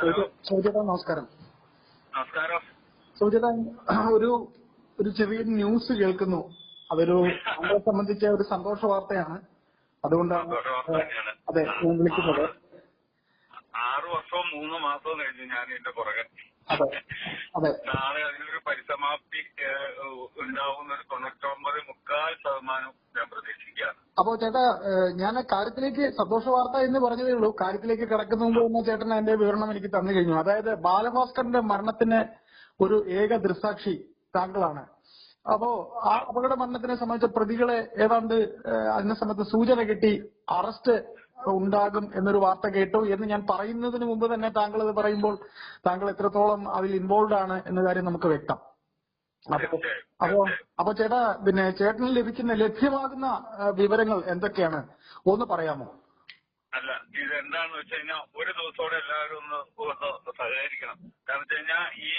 സൗജേട്ടാ നമസ്കാരം. നമസ്കാരം. സൗജേട്ടാ ഒരു ഒരു ചെറിയ ന്യൂസ് കേൾക്കുന്നു. അതൊരു നമ്മളെ സംബന്ധിച്ച ഒരു സന്തോഷ വാർത്തയാണ്. അതുകൊണ്ടാണ്. അതെ ഞാൻ വിളിക്കുന്നത്. ആറു വർഷവും മൂന്ന് മാസവും കഴിഞ്ഞു ഞാൻ എന്റെ പുറകെ. അതെ അതെ. നാളെ അതിനൊരു പരിസമാപ്തി ഉണ്ടാവുന്ന ഒരു തൊണ്ണൂറ്റൊമ്പത് മുക്കാൽ ശതമാനം ഞാൻ പ്രതീക്ഷിക്കുകയാണ് അപ്പോ ചേട്ടാ ഞാൻ കാര്യത്തിലേക്ക് സന്തോഷ വാർത്ത എന്ന് പറഞ്ഞതേ ഉള്ളൂ. കാര്യത്തിലേക്ക് കിടക്കുന്ന മുമ്പ് തന്നെ ചേട്ടൻ അതിന്റെ വിവരണം എനിക്ക് തന്നു കഴിഞ്ഞു. അതായത് ബാലഭാസ്കറിന്റെ മരണത്തിന് ഒരു ഏക ദൃസാക്ഷി താങ്കളാണ്. അപ്പോ ആ അപകട മരണത്തിനെ സംബന്ധിച്ച പ്രതികളെ ഏതാണ്ട് അതിനെ സംബന്ധിച്ച് സൂചന കിട്ടി അറസ്റ്റ് ഉണ്ടാകും എന്നൊരു വാർത്ത കേട്ടു എന്ന് ഞാൻ പറയുന്നതിന് മുമ്പ് തന്നെ താങ്കൾ അത് പറയുമ്പോൾ താങ്കൾ എത്രത്തോളം അതിൽ ഇൻവോൾവ് ആണ് എന്ന കാര്യം നമുക്ക് വ്യക്തം. അപ്പോ അപ്പോ അപ്പൊ ചേട്ടാ പിന്നെ ചേട്ടന് ലഭിക്കുന്ന ലഭ്യമാകുന്ന വിവരങ്ങൾ എന്തൊക്കെയാണ്? ഒന്ന് പറയാമോ? അല്ല ഇത് എന്താന്ന് വെച്ച് കഴിഞ്ഞാൽ ഒരു ദിവസത്തോടെ എല്ലാവരും ഒന്ന് ഒന്ന് സഹകരിക്കണം കാരണം വെച്ച് കഴിഞ്ഞാൽ ഈ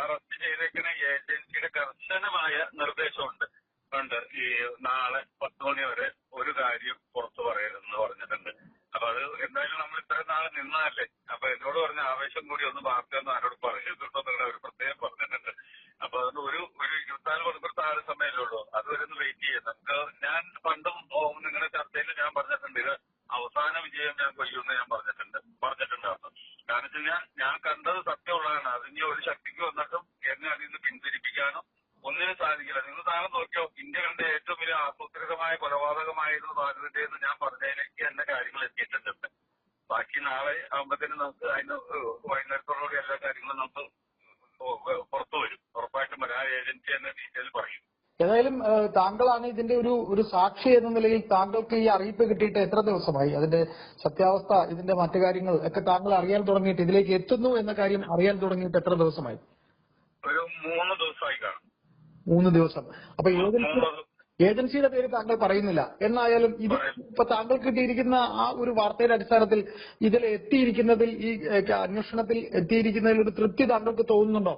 അറസ്റ്റ് ചെയ്തേക്കുന്ന ഏജൻസിയുടെ കർശനമായ നിർദ്ദേശമുണ്ട് ഉണ്ട് ഈ നാളെ പത്ത് മണി വരെ ഒരു കാര്യം പുറത്തു പറയരുതെന്ന് പറഞ്ഞിട്ടുണ്ട് അപ്പൊ അത് എന്തായാലും നമ്മൾ ഇത്രയും നാളെ നിന്നതല്ലേ അപ്പൊ എന്നോട് പറഞ്ഞ ആവേശം കൂടി ഒന്ന് വാർത്തയൊന്നും ആരോട് പറയരുതെന്നോ നിങ്ങളുടെ ഒരു പ്രത്യേകം പറഞ്ഞിട്ടുണ്ട് അപ്പൊ അതുകൊണ്ട് ഒരു ഒരു ഇരുപത്തിനാല് മണിക്കൂർ താഴെ സമയമല്ലേ ഉള്ളൂ അതുവരെ ഒന്ന് വെയിറ്റ് ചെയ്യാം നമുക്ക് ഞാൻ പണ്ടും ഓ, നിങ്ങളുടെ ചർച്ചയിൽ ഞാൻ പറഞ്ഞിട്ടുണ്ട് ഇത് അവസാന വിജയം ഞാൻ കൊയ്യുമെന്ന് ഞാൻ പറഞ്ഞിട്ടുണ്ട് പറഞ്ഞിട്ടുണ്ട് അപ്പൊ കാരണം വെച്ച് കഴിഞ്ഞാൽ ഞാൻ കണ്ടത് സത്യമുള്ളതാണ്. അത് ഇനി ഒരു ശക്തിക്ക് വന്നിട്ടും എന്നെ അതിൽ നിന്ന് പിന്തിരിപ്പിക്കാനോ ഒന്നിനും സാധിക്കില്ല. നിങ്ങൾ താങ്കൾ നോക്കിയോ ഇന്ത്യ കണ്ട ഏറ്റവും വലിയ ആസൂത്രിതമായ കൊലപാതകമായിരുന്നു ഭാരതത്തെ എന്ന് ഞാൻ പറഞ്ഞതിലേക്ക് എന്റെ കാര്യങ്ങൾ എത്തിയിട്ടുണ്ട്. ബാക്കി നാളെ ആകുമ്പോഴത്തേനും നമുക്ക് അതിന് വൈകുന്നേരത്തോടുകൂടി എല്ലാ കാര്യങ്ങളും നമുക്ക് പുറത്തു വരും ഉറപ്പായിട്ടും വരും ആ ഏജൻസി തന്നെ ഡീറ്റെയിൽ പറയും ഏതായാലും താങ്കളാണ് ഇതിന്റെ ഒരു ഒരു സാക്ഷി എന്ന നിലയിൽ താങ്കൾക്ക് ഈ അറിയിപ്പ് കിട്ടിയിട്ട് എത്ര ദിവസമായി? അതിന്റെ സത്യാവസ്ഥ ഇതിന്റെ മറ്റു കാര്യങ്ങൾ ഒക്കെ താങ്കൾ അറിയാൻ തുടങ്ങിയിട്ട് ഇതിലേക്ക് എത്തുന്നു എന്ന കാര്യം അറിയാൻ തുടങ്ങിയിട്ട് എത്ര ദിവസമായി? ഒരു മൂന്ന് ദിവസമായി കാണും. മൂന്ന് ദിവസം. അപ്പൊ ഏജൻസി ഏജൻസിയുടെ പേര് താങ്കൾ പറയുന്നില്ല. എന്നായാലും ഇത് ഇപ്പൊ താങ്കൾ കിട്ടിയിരിക്കുന്ന ആ ഒരു വാർത്തയുടെ അടിസ്ഥാനത്തിൽ ഇതിൽ എത്തിയിരിക്കുന്നതിൽ ഈ അന്വേഷണത്തിൽ എത്തിയിരിക്കുന്നതിൽ ഒരു തൃപ്തി താങ്കൾക്ക് തോന്നുന്നുണ്ടോ?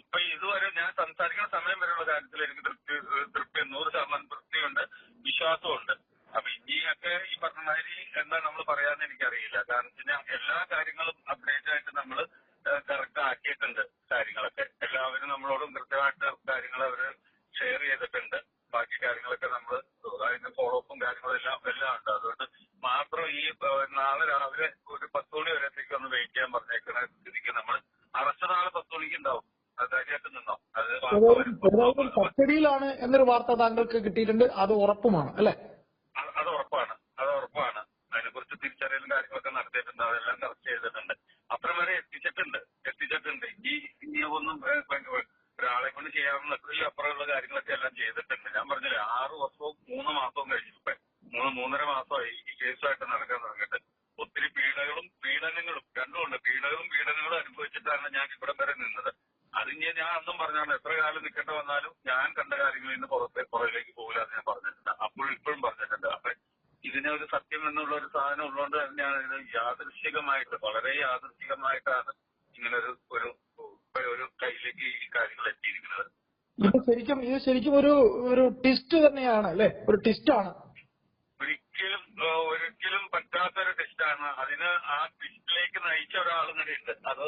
ഇപ്പൊ ഇതുവരെ ഞാൻ സംസാരിക്കുന്ന സമയം വരെയുള്ള കാര്യത്തിൽ എനിക്ക് തൃപ്തി തൃപ്തി നൂറ് ശതമാനം തൃപ്തിയുണ്ട് വിശ്വാസമുണ്ട് അപ്പൊ ഇനിയൊക്കെ ഈ പറഞ്ഞ മാതിരി എന്താ നമ്മൾ പറയാന്ന് എനിക്കറിയില്ല. കാരണം വെച്ചാൽ എല്ലാ കാര്യങ്ങളും അപ്ഡേറ്റ് ആയിട്ട് നമ്മൾ കറക്റ്റ് ആക്കിയിട്ടുണ്ട് കാര്യങ്ങളൊക്കെ. എല്ലാവരും നമ്മളോടും കൃത്യമായിട്ട് കാര്യങ്ങൾ അവർ ഷെയർ ചെയ്തിട്ടുണ്ട്. ബാക്കി കാര്യങ്ങളൊക്കെ നമ്മൾ അതിന്റെ ഫോളോ അപ്പും കാര്യങ്ങളും എല്ലാം എല്ലാം ഉണ്ട്. അതുകൊണ്ട് മാത്രം ഈ നാളെ രാവിലെ ഒരു പത്ത് മണി വരെത്തേക്ക് ഒന്ന് വെയിറ്റ് ചെയ്യാൻ പറഞ്ഞേക്കുന്ന സ്ഥിതിക്ക് നമ്മൾ അറസ്റ്റ് നാളെ പത്ത് മണിക്ക് ഉണ്ടാവും അത് ധൈര്യമായിട്ട് നിന്നോ ഏതായാലും കസ്റ്റഡിയിലാണ് എന്നൊരു വാർത്ത താങ്കൾക്ക് കിട്ടിയിട്ടുണ്ട്. അത് ഉറപ്പുമാണ് അല്ലെ? അത് ഉറപ്പാണ്. അത് ഉറപ്പാണ്. അതിനെക്കുറിച്ച് തിരിച്ചറിയലും കാര്യങ്ങളൊക്കെ നടത്തിയിട്ടുണ്ട്. അതെല്ലാം കറക്റ്റ് ചെയ്തിട്ടുണ്ട്. അത്രയും വരെ എത്തിച്ചിട്ടുണ്ട്. എത്തിച്ചിട്ടുണ്ട്. ഈ പിന്നെ ഒരാളെ കൊണ്ട് ചെയ്യാവുന്ന അത്രയും അപ്പുറമുള്ള കാര്യങ്ങളൊക്കെ എല്ലാം ചെയ്തിട്ടുണ്ട്. ഞാൻ പറഞ്ഞില്ലേ ആറ് വർഷവും മൂന്ന് മാസവും കഴിഞ്ഞു ഇപ്പൊ. മൂന്ന് മൂന്നര മാസമായി ഈ കേസുമായിട്ട് നടക്കാൻ തുടങ്ങിയിട്ട്. ഒത്തിരി പീഡകളും പീഡനങ്ങളും രണ്ടുമുണ്ട്. പീഡകളും പീഡനങ്ങളും അനുഭവിച്ചിട്ടാണ് ഞാൻ ഇവിടെ വരെ നിന്നത്. അതിന് ഞാൻ അന്നും പറഞ്ഞാണ് എത്ര കാലം നിൽക്കേണ്ട വന്നാലും ഞാൻ കണ്ട കാര്യങ്ങളിൽ നിന്ന് പുറത്തെ പുറകിലേക്ക് പോകില്ല എന്ന് ഞാൻ പറഞ്ഞിട്ടുണ്ട്. അപ്പോഴും ഇപ്പോഴും പറഞ്ഞിട്ടുണ്ട്. അപ്പൊ ഇതിനെ ഒരു സത്യം എന്നുള്ള ഒരു സാധനം ഉള്ളതുകൊണ്ട് തന്നെയാണ് ഇത് യാദൃശികമായിട്ട് വളരെ യാദൃശികമായിട്ടാണ് ഇങ്ങനെ ഒരു ഒരു ഒരു കയ്യിലേക്ക് ഈ കാര്യങ്ങൾ എത്തിയിരിക്കുന്നത്. ഇത് ശരിക്കും ഇത് ശരിക്കും ഒരു ഒരു ടിസ്റ്റ് തന്നെയാണ് അല്ലെ? ഒരു ടിസ്റ്റ് ആണ്. ഒരിക്കലും ഒരിക്കലും പറ്റാത്തൊരു ടെസ്റ്റാണ് അതിന് ആ ടെസ്റ്റിലേക്ക് നയിച്ച ഒരാളും ഒരാൾ ഉണ്ട്. അത്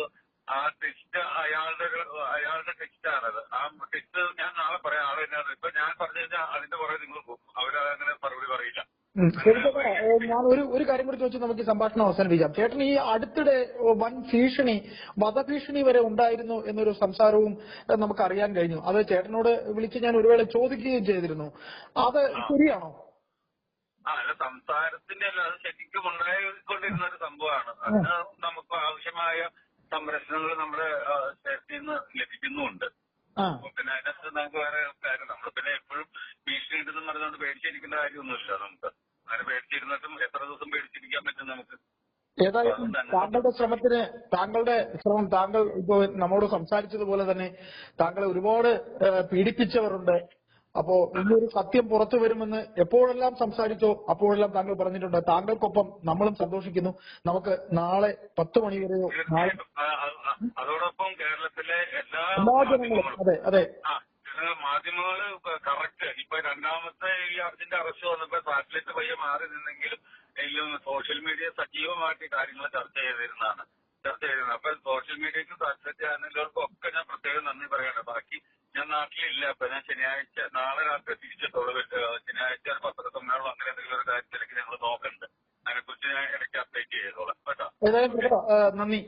ആ ടെസ്റ്റ് അയാളുടെ അയാളുടെ അയാളുടെ ടെസ്റ്റാണത് ആ ടെസ്റ്റ് ഞാൻ നാളെ പറയാം. ആളെ എന്നാണ് ഇപ്പൊ ഞാൻ പറഞ്ഞു കഴിഞ്ഞാൽ അതിന്റെ പുറകെ നിങ്ങൾ പോകും. അവരങ്ങനെ മറുപടി പറയില്ല. ഞാൻ ഒരു ഒരു കാര്യം കൂടി ചോദിച്ചു നമുക്ക് സംഭാഷണം അവസാനിപ്പിക്കാം. ചേട്ടൻ ഈ അടുത്തിടെ വൻ ഭീഷണി വധഭീഷണി വരെ ഉണ്ടായിരുന്നു എന്നൊരു സംസാരവും നമുക്ക് അറിയാൻ കഴിഞ്ഞു. അത് ചേട്ടനോട് വിളിച്ച് ഞാൻ ഒരു വേള ചോദിക്കുകയും ചെയ്തിരുന്നു. അത് ശരിയാണോ? അല്ല സംസാരത്തിന്റെ അല്ല അത് ശരിക്കും ഉണ്ടായിക്കൊണ്ടിരുന്ന ഒരു സംഭവമാണ് അതിന് നമുക്ക് ആവശ്യമായ സംരക്ഷണങ്ങൾ നമ്മുടെ ആ, സ്റ്റേറ്റിൽ നിന്ന് ലഭിക്കുന്നുമുണ്ട് ആ അപ്പൊ പിന്നെ അതിനകത്ത് നമുക്ക് വേറെ കാര്യം നമ്മൾ പിന്നെ എപ്പോഴും ഭീഷണി ഉണ്ടെന്ന് പറഞ്ഞുകൊണ്ട് പേടിച്ചിരിക്കേണ്ട കാര്യമൊന്നുമില്ല നമുക്ക്. അങ്ങനെ പേടിച്ചിരുന്നിട്ടും എത്ര ദിവസം പേടിച്ചിരിക്കാൻ പറ്റും നമുക്ക്? ഏതായാലും താങ്കളുടെ ശ്രമത്തിന് താങ്കളുടെ ശ്രമം താങ്കൾ ഇപ്പോ നമ്മോട് സംസാരിച്ചതുപോലെ തന്നെ താങ്കളെ ഒരുപാട് പീഡിപ്പിച്ചവരുണ്ട്. അപ്പോ ഇന്നൊരു സത്യം പുറത്തു വരുമെന്ന് എപ്പോഴെല്ലാം സംസാരിച്ചോ അപ്പോഴെല്ലാം താങ്കൾ പറഞ്ഞിട്ടുണ്ട്. താങ്കൾക്കൊപ്പം നമ്മളും സന്തോഷിക്കുന്നു. നമുക്ക് നാളെ പത്ത് മണി വരെയോ നാളെ അതോടൊപ്പം കേരളത്തിലെ എല്ലാ ജനങ്ങളും അതെ അതെ. മാധ്യമങ്ങൾ കറക്റ്റ് ഇപ്പൊ രണ്ടാമത്തെ ഈ അർജന്റ് അറസ്റ്റ് വന്നപ്പോ സാറ്റലൈറ്റ് പയ്യെ മാറി നിന്നെങ്കിലും സോഷ്യൽ മീഡിയ സജീവമായിട്ട് കാര്യങ്ങൾ ചർച്ച ചെയ്തിരുന്നതാണ്. ചർച്ച ചെയ്തിരുന്നത്. അപ്പൊ സോഷ്യൽ മീഡിയക്കും സാറ്റലൈറ്റ് ചാനലുകൾക്കും ഒക്കെ ഞാൻ പ്രത്യേകം നന്ദി പറയണം. ബാക്കി ഞാൻ നാട്ടിലില്ല. അപ്പൊ ഞാൻ ശനിയാഴ്ച നാളെ രാത്രി തിരിച്ചിട്ടുള്ള. ശനിയാഴ്ച ഒരു പത്രസമ്മേളനം അങ്ങനെ എന്തെങ്കിലും ഒരു കാര്യത്തിലേക്ക് ഞങ്ങൾ നോക്കുന്നുണ്ട് അതിനെക്കുറിച്ച് ഞാൻ ഇടയ്ക്ക് അപ്ഡേറ്റ് ചെയ്തോളാം. കേട്ടോ, നന്ദി.